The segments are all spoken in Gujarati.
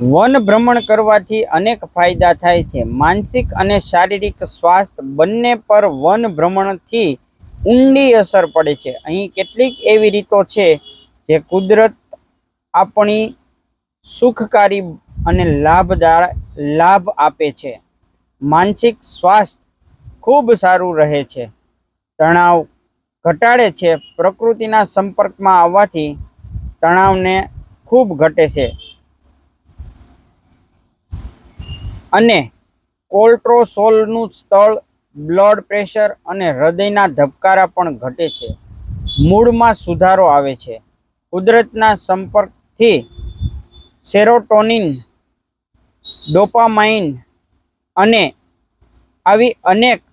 વન ભ્રમણ કરવાથી અનેક ફાયદા થાય છે. માનસિક અને શારીરિક સ્વાસ્થ્ય બંને પર વન ભ્રમણથી ઊંડી અસર પડે છે. અહીં કેટલીક એવી રીતો છે જે કુદરત આપણી સુખકારી અને લાભદાર લાભ આપે છે. માનસિક સ્વાસ્થ્ય ખૂબ સારું રહે છે. તણાવ ઘટાડે છે. પ્રકૃતિના સંપર્કમાં આવવાથી તણાવને ખૂબ ઘટે છે. અને કોલ્ટ્રોસોલનું સ્થળ બ્લડ પ્રેશર અને હૃદયના ધબકારા પણ ઘટે છે. મૂડમાં સુધારો આવે છે. કુદરતના સંપર્કથી સેરોટોનિન, ડોપામાઇન અને આવી અનેકમાં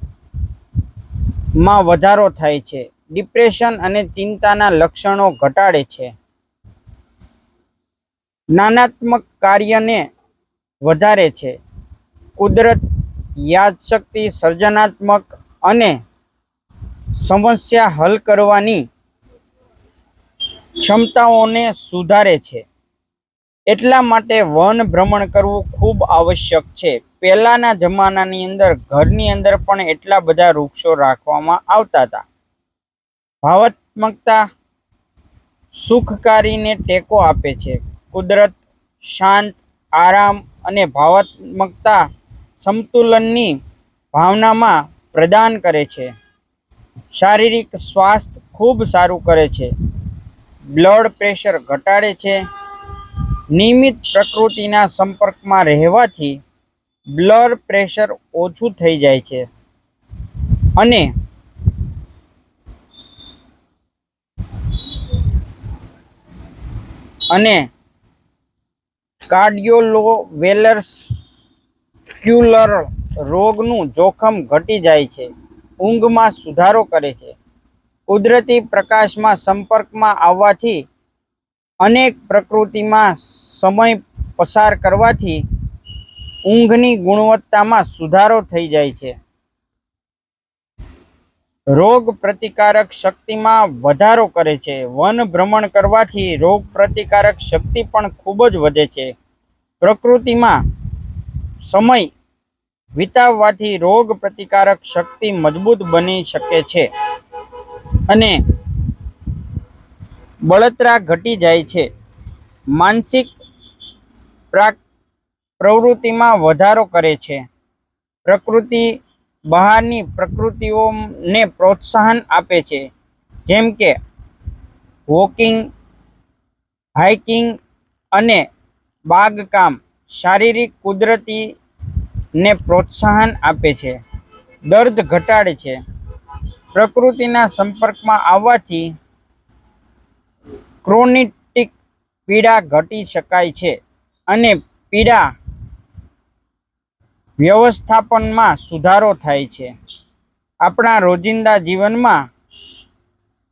વધારો થાય છે. ડિપ્રેશન અને ચિંતાના લક્ષણો ઘટાડે છે. જ્ઞાનાત્મક કાર્યને વધારે છે. કુદરત, યાદશક્તિ, સર્જનાત્મક અને સમસ્યા હલ કરવાની ક્ષમતાઓને સુધારે છે. એટલા માટે વન ભ્રમણ કરવું ખૂબ આવશ્યક છે. પહેલાના જમાનાની અંદર ઘરની અંદર પણ એટલા બધા વૃક્ષો રાખવામાં આવતા હતા. ભાવાત્મકતા સુખકારીને ટેકો આપે છે. કુદરત શાંત, આરામ અને ભાવાત્મકતા સમતુલનની ભાવનામાં પ્રદાન કરે છે. શારીરિક સ્વાસ્થ્ય ખૂબ સારું કરે છે. બ્લડ પ્રેશર ઘટાડે છે. નિયમિત પ્રકૃતિના સંપર્કમાં રહેવાથી બ્લડ પ્રેશર ઓછું થઈ જાય છે. અને અને કાર્ડિયોવેલર રોગનું જોખમ ઘટી જાય છે. ઊંઘમાં સુધારો કરે છે. કુદરતી પ્રકાશમાં સંપર્કમાં આવવાથી અનેક પ્રકૃતિમાં સમય પસાર કરવાથી ઊંઘની ગુણવત્તામાં સુધારો થઈ જાય છે. રોગ પ્રતિકારક શક્તિમાં વધારો કરે છે. વન ભ્રમણ કરવાથી રોગ પ્રતિકારક શક્તિ પણ ખૂબ જ વધે છે. પ્રકૃતિમાં સમય વિતાવવાથી રોગ પ્રતિકારક શક્તિ મજબૂત બની શકે છે અને બળતરા ઘટી જાય છે. માનસિક પ્રા પ્રવૃત્તિમાં વધારો કરે છે. પ્રકૃતિ બહારની પ્રકૃતિઓને પ્રોત્સાહન આપે છે. જેમ કે વોકિંગ, હાઇકિંગ અને બાગકામ શારીરિક કુદરતીને પ્રોત્સાહન આપે છે. દર્દ ઘટાડે છે. પ્રકૃતિના સંપર્કમાં આવવાથી ક્રોનિટિક પીડા ઘટી શકાય છે અને પીડા વ્યવસ્થાપનમાં સુધારો થાય છે. આપણા રોજિંદા જીવનમાં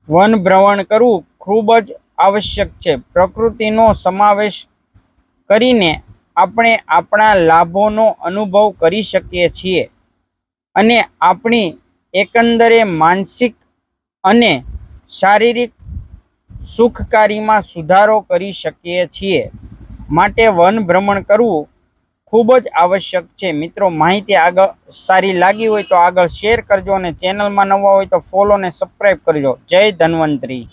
વન ભ્રમણ કરવું ખૂબ જ આવશ્યક છે. પ્રકૃતિનો સમાવેશ કરીને આપણે આપણા લાભોનો અનુભવ કરી શકીએ છીએ અને આપણી એકંદરે માનસિક અને શારીરિક સુખકારીમાં સુધારો કરી શકીએ છીએ. માટે વન ભ્રમણ કરવું ખૂબ જ આવશ્યક છે. મિત્રો, માહિતી આગળ સારી લાગી હોય તો આગળ શેર કરજો અને ચેનલમાં નવા હોય તો ફોલો અને સબસ્ક્રાઈબ કરજો. જય ધન્વંતરી.